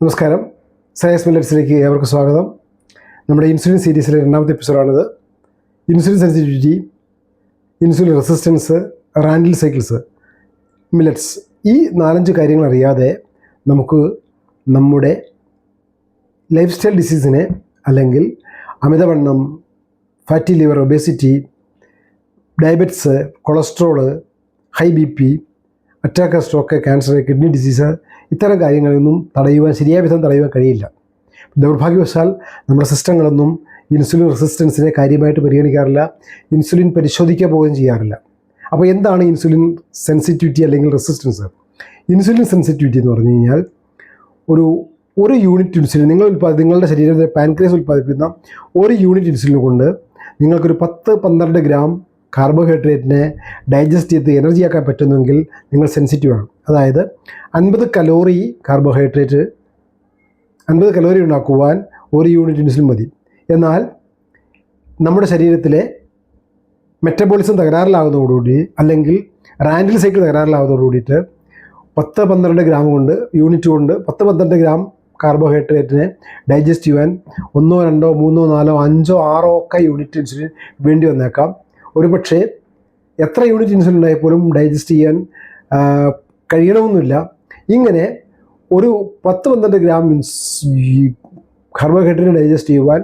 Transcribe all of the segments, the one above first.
നമസ്കാരം. സയൻസ് മില്ലറ്റ്സിലേക്ക് ഏവർക്കും സ്വാഗതം. നമ്മുടെ ഇൻസുലിൻ സീരീസിലെ രണ്ടാമത്തെ എപ്പിസോഡാണിത്. Insulin sensitivity insulin resistance Randle cycles millets ഈ നാലഞ്ച് കാര്യങ്ങൾ അറിയാതെ നമുക്ക് നമ്മുടെ ലൈഫ് സ്റ്റൈൽ ഡിസീസിനെ അല്ലെങ്കിൽ അമിതവണ്ണം fatty liver obesity diabetes cholesterol high B P attack stroke cancer kidney disease ഇത്തരം കാര്യങ്ങളൊന്നും തടയുവാൻ ശരിയായ വിധം തടയുവാൻ കഴിയില്ല. ദൗർഭാഗ്യവശാൽ നമ്മുടെ സിസ്റ്റങ്ങളൊന്നും ഇൻസുലിൻ റെസിസ്റ്റൻസിനെ കാര്യമായിട്ട് പരിഗണിക്കാറില്ല. ഇൻസുലിൻ പരിശോധിക്കുക പോലും ചെയ്യാറില്ല. അപ്പോൾ എന്താണ് ഇൻസുലിൻ സെൻസിറ്റിവിറ്റി അല്ലെങ്കിൽ റെസിസ്റ്റൻസ് ഇൻസുലിൻ സെൻസിറ്റിവിറ്റി എന്ന് പറഞ്ഞു കഴിഞ്ഞാൽ ഒരു ഒരു യൂണിറ്റ് ഇൻസുലിൻ നിങ്ങൾ ഉൽപ്പാദി നിങ്ങളുടെ ശരീരത്തിലെ പാൻക്രിയസ് ഉൽപ്പാദിപ്പിക്കുന്ന ഒരു യൂണിറ്റ് ഇൻസുലിൻ കൊണ്ട് നിങ്ങൾക്കൊരു പത്ത് പന്ത്രണ്ട് ഗ്രാം കാർബോഹൈഡ്രേറ്റിനെ ഡൈജസ്റ്റ് ചെയ്ത് എനർജിയാക്കാൻ പറ്റുന്നെങ്കിൽ നിങ്ങൾ സെൻസിറ്റീവ് ആണ്. അതായത് അൻപത് കലോറി കാർബോഹൈഡ്രേറ്റ് അൻപത് കലോറി ഉണ്ടാക്കുവാൻ ഒരു യൂണിറ്റ് ഇൻസുലിൻ മതി. എന്നാൽ നമ്മുടെ ശരീരത്തിലെ മെറ്റബോളിസം തകരാറിലാകുന്നതോടുകൂടി അല്ലെങ്കിൽ റാൻഡിൽ സൈക്കിൾ തകരാറിലാകുന്നതോടുകൂടിയിട്ട് പത്ത് പന്ത്രണ്ട് ഗ്രാം കൊണ്ട് യൂണിറ്റ് കൊണ്ട് പത്ത് പന്ത്രണ്ട് ഗ്രാം കാർബോഹൈഡ്രേറ്റിനെ ഡൈജസ്റ്റ് ചെയ്യുവാൻ ഒന്നോ രണ്ടോ മൂന്നോ നാലോ അഞ്ചോ ആറോ ഒക്കെ യൂണിറ്റ് ഇൻസുലിൻ വേണ്ടി വന്നേക്കാം. ഒരു പക്ഷേ എത്ര യൂണിറ്റ് ഇൻസുലിൻ ഉണ്ടായി പോലും ഡൈജസ്റ്റ് ചെയ്യാൻ കഴിയണമെന്നില്ല. ഇങ്ങനെ ഒരു പത്ത് പന്ത്രണ്ട് ഗ്രാം കാർബോഹൈഡ്രേറ്റ് ഡൈജസ്റ്റ് ചെയ്യുവാൻ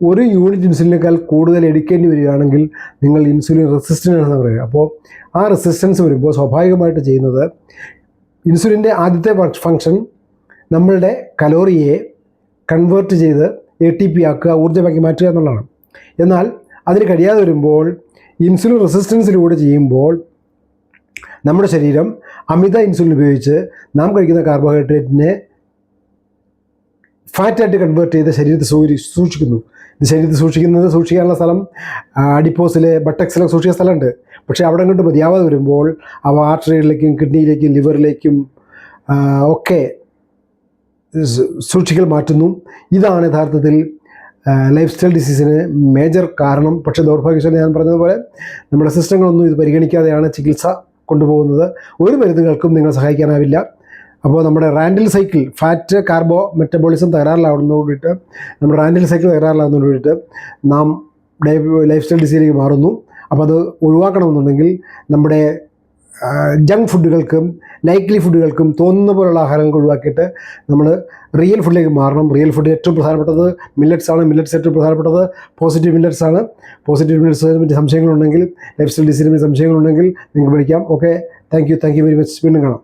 ഒരു യൂണിറ്റ് ഇൻസുലിനേക്കാൾ കൂടുതൽ എടുക്കേണ്ടി വരികയാണെങ്കിൽ നിങ്ങൾ ഇൻസുലിൻ റെസിസ്റ്റന്റ് ആണെന്ന് പറയുക. അപ്പോൾ ആ റെസിസ്റ്റൻസ് വരുമ്പോൾ സ്വാഭാവികമായിട്ട് ചെയ്യുന്നത് ഇൻസുലിന്റെ ആദ്യത്തെ ഫങ്ഷൻ നമ്മളുടെ കലോറിയെ കൺവേർട്ട് ചെയ്ത് എ ടി പി ആക്കുക ഊർജമാക്കി മാറ്റുക എന്നുള്ളതാണ്. എന്നാൽ അതിന് കഴിയാതെ വരുമ്പോൾ ഇൻസുലിൻ റെസിസ്റ്റൻസിലൂടെ ചെയ്യുമ്പോൾ നമ്മുടെ ശരീരം അമിത ഇൻസുലിൻ ഉപയോഗിച്ച് നാം കഴിക്കുന്ന കാർബോഹൈഡ്രേറ്റിനെ ഫാറ്റായിട്ട് കൺവേർട്ട് ചെയ്ത് ശരീരത്തെ സൂരി സൂക്ഷിക്കുന്നു. ഇത് ശരീരത്തിൽ സൂക്ഷിക്കുന്നത് സൂക്ഷിക്കാനുള്ള സ്ഥലം അഡിപ്പോസിലെ ബട്ടക്സിലൊക്കെ സൂക്ഷിക്കുന്ന സ്ഥലമുണ്ട്. പക്ഷേ അവിടെ കൊണ്ട് മതിയാവാതെ വരുമ്പോൾ അവ ആർട്ടറികളിലേക്കും കിഡ്നിയിലേക്കും ലിവറിലേക്കും ഒക്കെ സൂക്ഷിക്കൽ മാറ്റുന്നു. ഇതാണ് യഥാർത്ഥത്തിൽ ലൈഫ് സ്റ്റൈൽ ഡിസീസിന് മേജർ കാരണം പക്ഷേ ദൗർഭാഗ്യവശാൽ ഞാൻ പറഞ്ഞതുപോലെ നമ്മുടെ സിസ്റ്റങ്ങളൊന്നും ഇത് പരിഗണിക്കാതെയാണ് ചികിത്സ കൊണ്ടുപോകുന്നത്. ഒരു മരുന്നുകൾക്കും നിങ്ങൾ സഹായിക്കാനാവില്ല. അപ്പോൾ നമ്മുടെ Randle cycle fat carbo metabolism തകരാറിലാവുന്നതോടുകൂടിയിട്ട് നമ്മുടെ റാൻഡിൽ സൈക്കിൾ തകരാറിലാവുന്നതോടുകൂടിയിട്ട് നാം ലൈഫ് സ്റ്റൈൽ ഡിസീസിലേക്ക് മാറുന്നു. അപ്പോൾ അത് ഒഴിവാക്കണമെന്നുണ്ടെങ്കിൽ നമ്മുടെ ജങ്ക് ഫുഡുകൾക്കും ലൈക്ലി ഫുഡുകൾക്കും തോന്നുന്ന പോലുള്ള ആഹാരങ്ങൾ ഒഴിവാക്കിയിട്ട് നമ്മൾ റിയൽ ഫുഡിലേക്ക് മാറണം. റിയൽ ഫുഡ് ഏറ്റവും പ്രധാനപ്പെട്ടത് മില്ലറ്റ്സ് ആണ്. മില്ലറ്റ്സ് ഏറ്റവും പ്രധാനപ്പെട്ടത് പോസിറ്റീവ് മില്ലറ്റ്സ് ആണ്. പോസിറ്റീവ് മില്ലറ്റ്സിനെ പറ്റി സംശയങ്ങളുണ്ടെങ്കിൽ ലൈഫ് സ്റ്റൈൽ ഡിസൈനെ പറ്റി സംശയങ്ങളുണ്ടെങ്കിൽ നിങ്ങൾക്ക് വിളിക്കാം okay thank you thank you very much വീണ്ടും കാണാം.